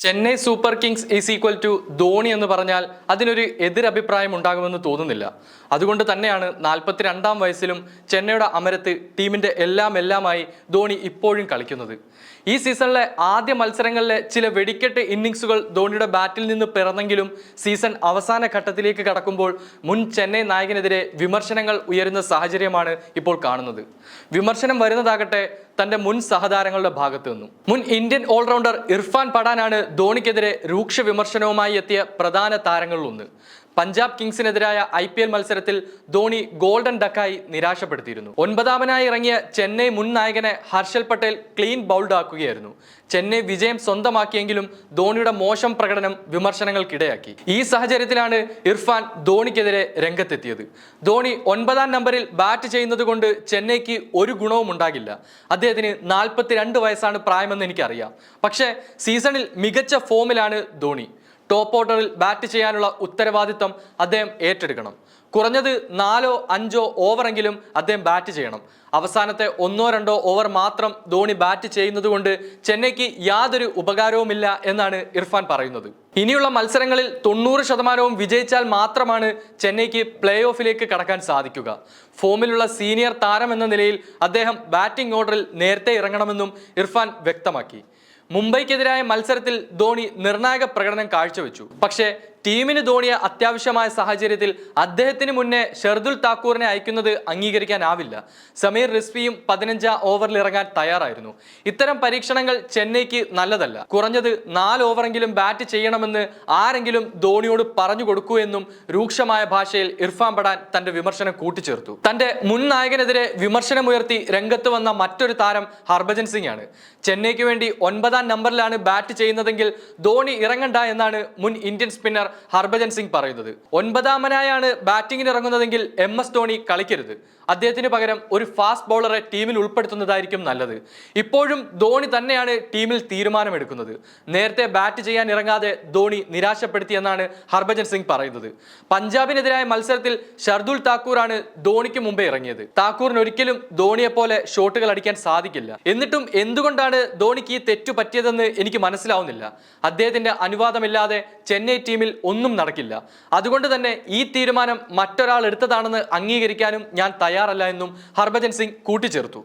Chennai super kings is equal to Dhoni എന്ന് പറഞ്ഞാൽ അതിനൊരു എതിരഭിപ്രായം ഉണ്ടാകുമെന്ന് തോന്നുന്നില്ല. അതുകൊണ്ട് തന്നെയാണ് നാൽപ്പത്തിരണ്ടാം വയസ്സിലും ചെന്നൈയുടെ അമരത്ത് ടീമിന്റെ എല്ലാം എല്ലാമായി ധോണി ഇപ്പോഴും കളിക്കുന്നത്. ഈ സീസണിലെ ആദ്യ മത്സരങ്ങളിലെ ചില വെടിക്കെട്ട് ഇന്നിങ്സുകൾ ധോണിയുടെ ബാറ്റിൽ നിന്ന് പിറന്നെങ്കിലും സീസൺ അവസാന ഘട്ടത്തിലേക്ക് കടക്കുമ്പോൾ മുൻ ചെന്നൈ നായകനെതിരെ വിമർശനങ്ങൾ ഉയരുന്ന സാഹചര്യമാണ് ഇപ്പോൾ കാണുന്നത്. വിമർശനം വരുന്നതാകട്ടെ തന്റെ മുൻ സഹതാരങ്ങളുടെ ഭാഗത്തു നിന്നും. മുൻ ഇന്ത്യൻ ഓൾറൗണ്ടർ ഇർഫാൻ പഠാനാണ് ധോണിക്കെതിരെ രൂക്ഷ വിമർശനവുമായി എത്തിയ പ്രധാന താരങ്ങളിലൊന്ന്. പഞ്ചാബ് കിങ്സിനെതിരായ ഐ പി എൽ മത്സരത്തിൽ ധോണി ഗോൾഡൻ ഡക്കായി നിരാശപ്പെടുത്തിയിരുന്നു. ഒൻപതാമനായി ഇറങ്ങിയ ചെന്നൈ മുൻ നായകനെ ഹർഷൽ പട്ടേൽ ക്ലീൻ ബൗൾഡ് ആക്കുകയായിരുന്നു ചെന്നൈ വിജയം സ്വന്തമാക്കിയെങ്കിലും ധോണിയുടെ മോശം പ്രകടനം വിമർശനങ്ങൾക്കിടയാക്കി. ഈ സാഹചര്യത്തിലാണ് ഇർഫാൻ ധോണിക്കെതിരെ രംഗത്തെത്തിയത്. ധോണി ഒൻപതാം നമ്പറിൽ ബാറ്റ് ചെയ്യുന്നത് കൊണ്ട് ചെന്നൈക്ക് ഒരു ഗുണവും ഉണ്ടാകില്ല. അദ്ദേഹത്തിന് നാൽപ്പത്തിരണ്ട് വയസ്സാണ് പ്രായമെന്ന് എനിക്കറിയാം. പക്ഷേ സീസണിൽ മികച്ച ഫോമിലാണ് ധോണി. ടോപ്പ് ഓർഡറിൽ ബാറ്റ് ചെയ്യാനുള്ള ഉത്തരവാദിത്തം അദ്ദേഹം ഏറ്റെടുക്കണം. കുറഞ്ഞത് നാലോ അഞ്ചോ ഓവറെങ്കിലും അദ്ദേഹം ബാറ്റ് ചെയ്യണം. അവസാനത്തെ ഒന്നോ രണ്ടോ ഓവർ മാത്രം ധോണി ബാറ്റ് ചെയ്യുന്നതുകൊണ്ട് ചെന്നൈക്ക് യാതൊരു ഉപകാരവുമില്ല എന്നാണ് ഇർഫാൻ പറയുന്നത്. ഇനിയുള്ള മത്സരങ്ങളിൽ തൊണ്ണൂറ് ശതമാനവും വിജയിച്ചാൽ മാത്രമാണ് ചെന്നൈക്ക് പ്ലേ ഓഫിലേക്ക് കടക്കാൻ സാധിക്കുക. ഫോമിലുള്ള സീനിയർ താരം എന്ന നിലയിൽ അദ്ദേഹം ബാറ്റിംഗ് ഓർഡറിൽ നേരത്തെ ഇറങ്ങണമെന്നും ഇർഫാൻ വ്യക്തമാക്കി. മുംബൈക്കെതിരായ മത്സരത്തിൽ ധോണി നിർണായക പ്രകടനം കാഴ്ചവെച്ചു. പക്ഷേ ടീമിന് ധോണിയെ അത്യാവശ്യമായ സാഹചര്യത്തിൽ അദ്ദേഹത്തിന് മുന്നേ ഷെർദുൽ താക്കൂറിനെ അയക്കുന്നത് അംഗീകരിക്കാനാവില്ല. സമീർ റിസ്വിയും പതിനഞ്ചാം ഓവറിൽ ഇറങ്ങാൻ തയ്യാറായിരുന്നു. ഇത്തരം പരീക്ഷണങ്ങൾ ചെന്നൈക്ക് നല്ലതല്ല. കുറഞ്ഞത് നാല് ഓവറെങ്കിലും ബാറ്റ് ചെയ്യണമെന്ന് ആരെങ്കിലും ധോണിയോട് പറഞ്ഞു കൊടുക്കൂ എന്നും രൂക്ഷമായ ഭാഷയിൽ ഇർഫാൻ പടാൻ തന്റെ വിമർശനം കൂട്ടിച്ചേർത്തു. തന്റെ മുൻ നായകനെതിരെ വിമർശനമുയർത്തി രംഗത്ത് വന്ന മറ്റൊരു താരം ഹർഭജൻ സിംഗ് ആണ്. ചെന്നൈക്ക് വേണ്ടി ഒൻപതാം നമ്പറിലാണ് ബാറ്റ് ചെയ്യുന്നതെങ്കിൽ ധോണി ഇറങ്ങണ്ട എന്നാണ് മുൻ ഇന്ത്യൻ സ്പിന്നർ ഹർഭജൻ സിംഗ് പറയുന്നത്. ഒൻപതാമനായാണ് ബാറ്റിംഗിന് ഇറങ്ങുന്നതെങ്കിൽ എം എസ് ധോണി കളിക്കരുത്. അദ്ദേഹത്തിന് പകരം ഒരു ഫാസ്റ്റ് ബൗളറെ ടീമിൽ ഉൾപ്പെടുത്തുന്നതായിരിക്കും നല്ലത്. ഇപ്പോഴും ധോണി തന്നെയാണ് ടീമിൽ തീരുമാനമെടുക്കുന്നത്. നേരത്തെ ബാറ്റ് ചെയ്യാൻ ഇറങ്ങാതെ ധോണി നിരാശപ്പെടുത്തിയെന്നാണ് ഹർഭജൻ സിംഗ് പറയുന്നത്. പഞ്ചാബിനെതിരായ മത്സരത്തിൽ ഷർദുൽ താക്കൂറാണ് ധോണിക്ക് മുമ്പേ ഇറങ്ങിയത്. താക്കൂറിന് ഒരിക്കലും ധോണിയെ പോലെ ഷോട്ടുകൾ അടിക്കാൻ സാധിക്കില്ല. എന്നിട്ടും എന്തുകൊണ്ടാണ് ധോണിക്ക് ഈ തെറ്റു പറ്റിയതെന്ന് എനിക്ക് മനസ്സിലാവുന്നില്ല. അദ്ദേഹത്തിന്റെ അനുവാദമില്ലാതെ ചെന്നൈ ടീമിൽ ഒന്നും നടക്കില്ല. അതുകൊണ്ട് തന്നെ ഈ തീരുമാനം മറ്റൊരാൾ എടുത്തതാണെന്ന് അംഗീകരിക്കാനും ഞാൻ തയ്യാറല്ല എന്നും ഹർഭജൻ സിംഗ് കൂട്ടിച്ചേർത്തു.